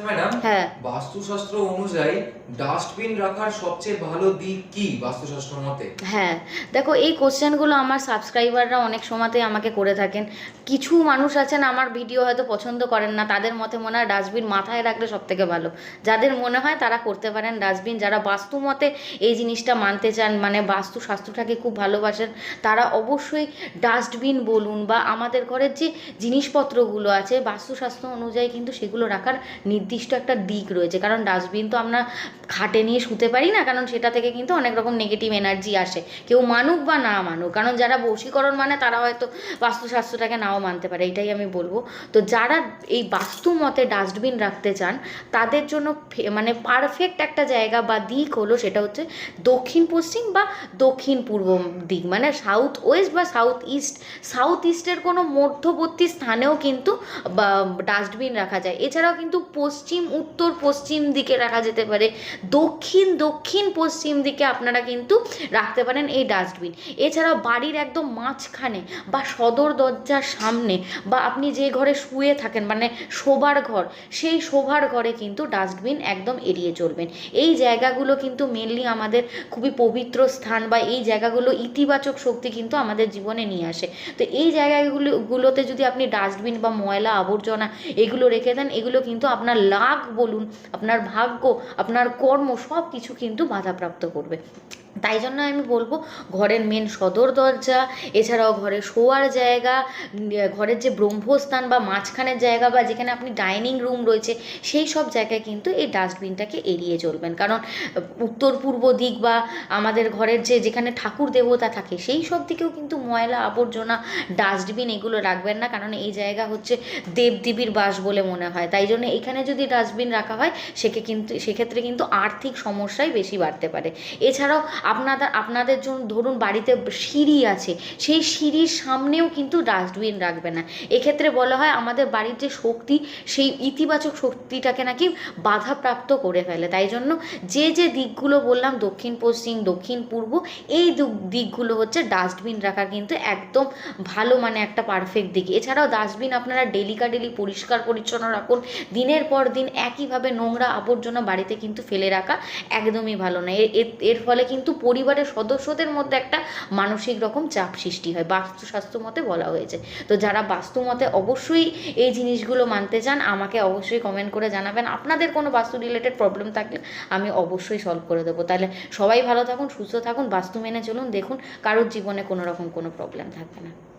আচ্ছা ম্যাডাম হ্যাঁ। বাস্তুশাস্ত্র অনুযায়ী ডাস্টবিন রাখার সবচেয়ে ভালো দিক কি বাস্তুশাস্ত্র মতে? হ্যাঁ দেখো এই কোশ্চেনগুলো আমার সাবস্ক্রাইবাররা অনেক সময়তেই আমাকে করে থাকেন। কিছু মানুষ আছেন আমার ভিডিও হয়তো পছন্দ করেন না তাদের মতে মনে হয় ডাস্টবিন মাথায় রাখলে সব থেকে ভালো। যাদের মনে হয় তারা করতে পারেন ডাস্টবিন যারা বাস্তু মতে এই জিনিসটা মানতে চান মানে বাস্তু শাস্ত্রটাকে খুব ভালোবাসেন তারা অবশ্যই ডাস্টবিন বলুন বা আমাদের ঘরের যে জিনিসপত্রগুলো আছে বাস্তুশাস্ত্র অনুযায়ী কিন্তু সেগুলো রাখার নির্দিষ্ট একটা দিক রয়েছে। কারণ ডাস্টবিন তো আমরা খাটে নিয়ে শুতে পারি না, কারণ সেটা থেকে কিন্তু অনেক রকম নেগেটিভ এনার্জি আসে। কেউ মানুক বা না মানুক, কারণ যারা বশীকরণ মানে তারা হয়তো বাস্তুশাস্ত্রটাকে নাও মানতে পারে, এটাই আমি বলব। তো যারা এই বাস্তু মতে ডাস্টবিন রাখতে চান, তাদের জন্য মানে পারফেক্ট একটা জায়গা বা দিক হলো সেটা হচ্ছে দক্ষিণ পশ্চিম বা দক্ষিণ পূর্ব দিক। মানে সাউথ ওয়েস্ট বা সাউথ ইস্ট সাউথ ইস্টের কোনো মধ্যবর্তী স্থানেও কিন্তু ডাস্টবিন রাখা যায়। এছাড়াও কিন্তু পশ্চিম উত্তর, পশ্চিম দিকে রাখা যেতে পারে। দক্ষিণ দক্ষিণ, পশ্চিম দিকে আপনারা কিন্তু রাখতে পারেন এই ডাস্টবিন। এছাড়াও বাড়ির একদম মাঝখানে বা সদর দরজার সামনে বা আপনি যে ঘরে শুয়ে থাকেন মানে শোবার ঘর, সেই শোবার ঘরে কিন্তু ডাস্টবিন একদম এড়িয়ে চলবেন। এই জায়গাগুলো কিন্তু মেনলি আমাদের খুবই পবিত্র স্থান বা এই জায়গাগুলো ইতিবাচক শক্তি কিন্তু আমাদের জীবনে নিয়ে আসে। তো এই জায়গাগুলো, গুলোতে যদি আপনি ডাস্টবিন বা ময়লা আবর্জনা এগুলো রেখে দেন, এগুলো কিন্তু আপনার লাভ বলুন আপনার ভাগ্য আপনার কর্ম সব কিছু কিন্তু বাধাপ্রাপ্ত করবে। তাই জন্য আমি বলব ঘরের মেন সদর দরজা, এছাড়াও ঘরে শোয়ার জায়গা ঘরের যে ব্রহ্মস্থান বা মাঝখানের জায়গা বা যেখানে আপনি ডাইনিং রুম রয়েছে, সেই সব জায়গায় কিন্তু এই ডাস্টবিনটাকে এড়িয়ে চলবেন। কারণ উত্তর পূর্ব দিক বা আমাদের ঘরের যে, যেখানে ঠাকুর দেবতা থাকে, সেই সব দিকেও কিন্তু ময়লা আবর্জনা ডাস্টবিন এগুলো রাখবেন না। কারণ এই জায়গা হচ্ছে দেবদেবীর বাস বলে মনে হয়। তাই জন্য এখানে যদি ডাস্টবিন রাখা হয়, সেকে কিন্তু, সেক্ষেত্রে কিন্তু আর্থিক সমস্যাই বেশি বাড়তে পারে। এছাড়াও আপনাদের আপনাদের জন্য ধরুন বাড়িতে সিঁড়ি আছে, সেই সিঁড়ির সামনেও কিন্তু ডাস্টবিন রাখবে না। এক্ষেত্রে বলা হয় আমাদের বাড়ির যে শক্তি, সেই ইতিবাচক শক্তিটাকে নাকি বাধাপ্রাপ্ত করে ফেলে। তাই জন্য যে যে দিকগুলো বললাম, দক্ষিণ, পশ্চিম, দক্ষিণ, পূর্ব, এই দিকগুলো হচ্ছে ডাস্টবিন রাখার কিন্তু একদম ভালো মানে একটা পারফেক্ট দিক। এছাড়াও ডাস্টবিন আপনারা ডেলিকা ডেলি পরিষ্কার পরিচ্ছন্ন রাখুন। দিনের পর দিন একইভাবে নোংরা আবর্জনা বাড়িতে কিন্তু ফেলে রাখা একদমই ভালো না। এর এর ফলে কিন্তু পরিবারের সদস্যদের মধ্যে একটা মানসিক রকম চাপ সৃষ্টি হয়, বাস্তু স্বাস্থ্য মতে বলা হয়েছে। তো যারা বাস্তু মতে অবশ্যই এই জিনিসগুলো মানতে চান, আমাকে অবশ্যই কমেন্ট করে জানাবেন। আপনাদের কোনো বাস্তু রিলেটেড প্রবলেম থাকলে আমি অবশ্যই সলভ করে দেবো। তাহলে সবাই ভালো থাকুন, সুস্থ থাকুন, বাস্তু মেনে চলুন, দেখুন কারোর জীবনে কোনো রকম কোনো প্রবলেম থাকবে না।